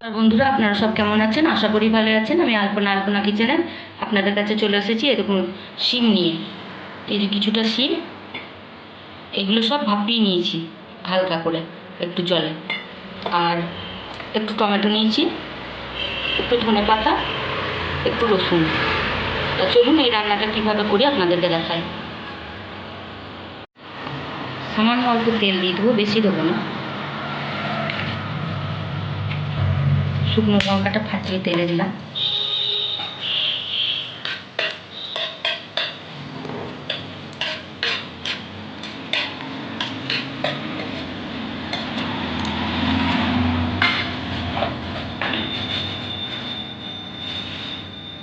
বন্ধুরা, আপনারা সব কেমন আছেন? আশা করি ভালো আছেন। আমি আলপনা আলপনা কিচেনে আপনাদের কাছে চলে এসেছি এরকম শিম নিয়ে। এই যে কিছুটা শিম, এগুলো সব ভাপিয়ে নিয়েছি হালকা করে একটু জলে। আর একটু টমেটো নিয়েছি, একটু ধনে পাতা, একটু রসুন। তা চলুন এই রান্নাটা কীভাবে করি আপনাদেরকে দেখাই। সামান্য অল্প তেল দিয়ে দেবো, বেশি দেবো না। শুকনো লঙ্কাটা ফাটিয়ে তেলে দিলাম।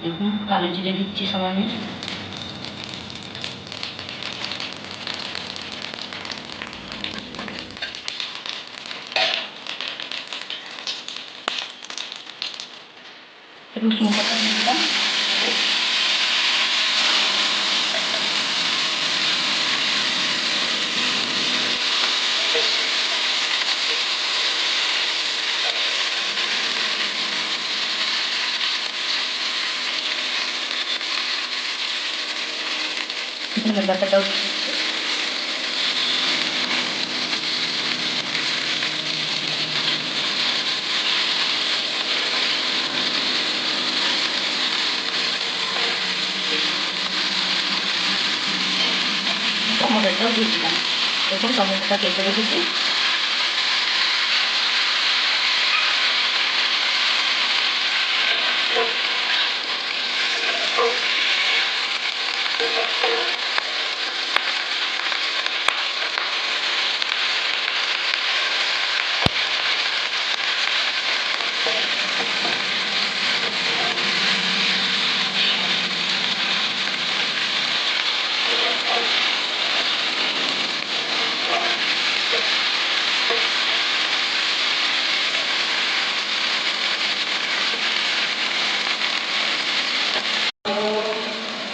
দেখুন কালো জিরে দিচ্ছি সামান্য। রসুন বাটা দিয়ে দিলাম ধনে পাতাটাও দিয়ে দিচ্ছি। টমেটোটাও দিয়ে দিলাম দেখুন টমেটোটা কেটে রেখেছি এই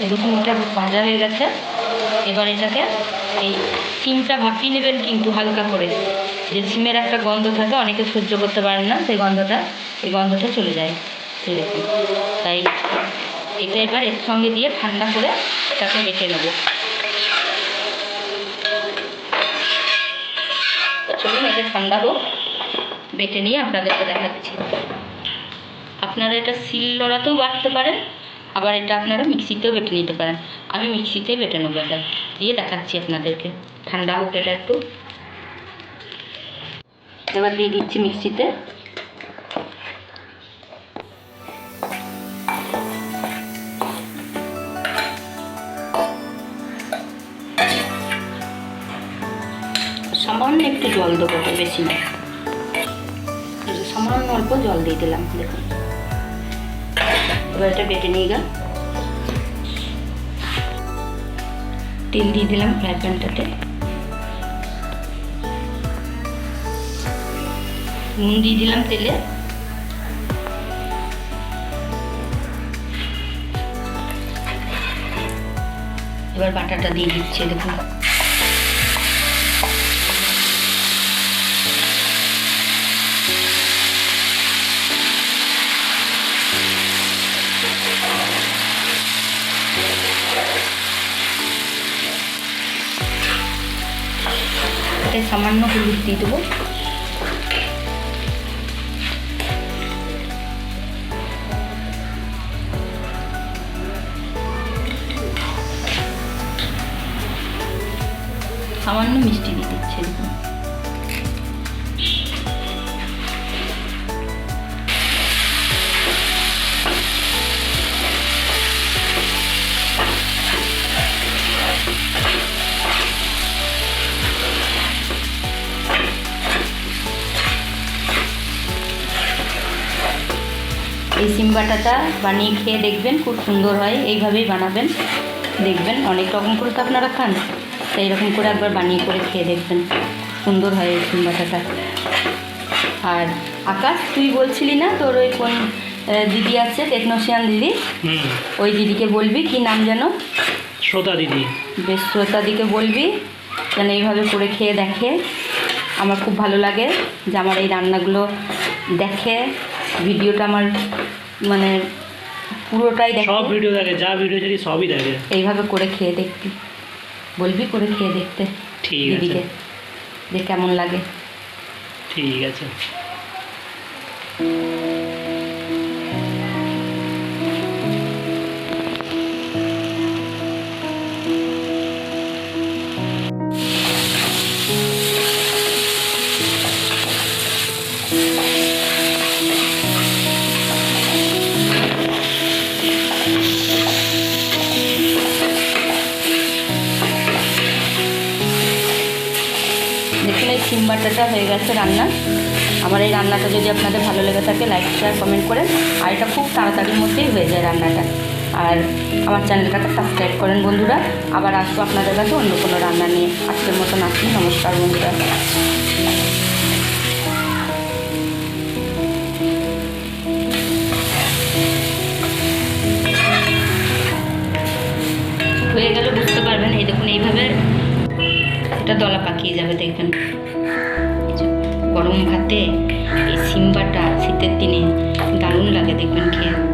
দেখুন ভাজা হয়ে গেছে। এবার এটাকে এই সিমটা ভাপিয়ে নেবেন কিন্তু হালকা করে। যে সিমের একটা গন্ধ থাকে, অনেকে সহ্য করতে পারেন না সেই গন্ধটা। এই গন্ধটা চলে যায়। দেখুন। তাই এটা এবার এর সঙ্গে দিয়ে ঠান্ডা করে এটাকে বেটে নেব। চলুন, এটা ঠান্ডা হোক। বেটে নিয়ে আপনাদেরকে দেখাচ্ছি। আপনারা এটা শিল লড়াতেও বাটতে পারেন। আবার এটা আপনারা মিক্সিতেও বেটে নিতে পারেন। আমি মিক্সিতেই বেটে নেব এটা। দিয়ে দেখাচ্ছি আপনাদেরকে। ঠান্ডা হোক এটা একটু। এবার দিয়ে দিচ্ছি মিক্সিতে। সামান্য একটু জল দেবো বেশি না। সামান্য অল্প জল দিয়ে দিলাম, দেখুন। এবার এটা বেটে নিয়ে গেল তেল দিয়ে দিলাম ফ্রাই প্যানটাতে। নুন দিয়ে দিলাম তেলে। এবার বাটাটা দিয়ে দিচ্ছে, দেখুন। এতে সামান্য হলুদ দিয়ে দেবো। সামান্য মিষ্টি দিয়ে দিচ্ছে এই সিম বাটাটা বানিয়ে খেয়ে দেখবেন খুব সুন্দর হয়। এইভাবেই বানাবেন দেখবেন। অনেক রকম করে তো আপনারা খান তাই এরকম করে একবার বানিয়ে করে খেয়ে দেখবেন। সুন্দর হয় এই সিম বাটাটা। আর আকাশ তুই বলছিলি না তোর ওই কোন দিদি আছে টেকনোশিয়ান দিদি? ওই দিদিকে বলবি কি নাম যেন? শ্রোতা দিদি। বেশ শ্রোতাদিকে বলবি যেন এইভাবে করে খেয়ে দেখে। আমার খুব ভালো লাগে যে আমার এই রান্নাগুলো দেখে। ভিডিওটা আমার মানে পুরোটাই দেখ। সব ভিডিও দেখে যা ভিডিও চাই সবই দেখে। এইভাবে করে খেয়ে দেখবি। বলবি করে খেয়ে দেখতে ঠিক আছে। দিদিকে যে কেমন লাগে। ঠিক আছে। বাটাটা হয়ে গেছে রান্না আমার এই রান্নাটা যদি আপনাদের ভালো লেগে থাকে লাইক শেয়ার কমেন্ট করেন আর এটা খুব তাড়াতাড়ির মধ্যেই হয়ে যায় রান্নাটা। আর আমার চ্যানেলটাকে সাবস্ক্রাইব করেন বন্ধুরা। আবার আসব আপনাদের কাছে অন্য কোনো রান্না নিয়ে। আজকের মতন আসি নমস্কার বন্ধুরা। হয়ে গেলে, বুঝতে পারবেন। এই দেখুন, এইভাবে এটা দলা পাকিয়ে যাবে, দেখবেন। গরম ভাতে এই সিম্বাটা শীতের দিনে দারুণ লাগে দেখবেন খেয়ে।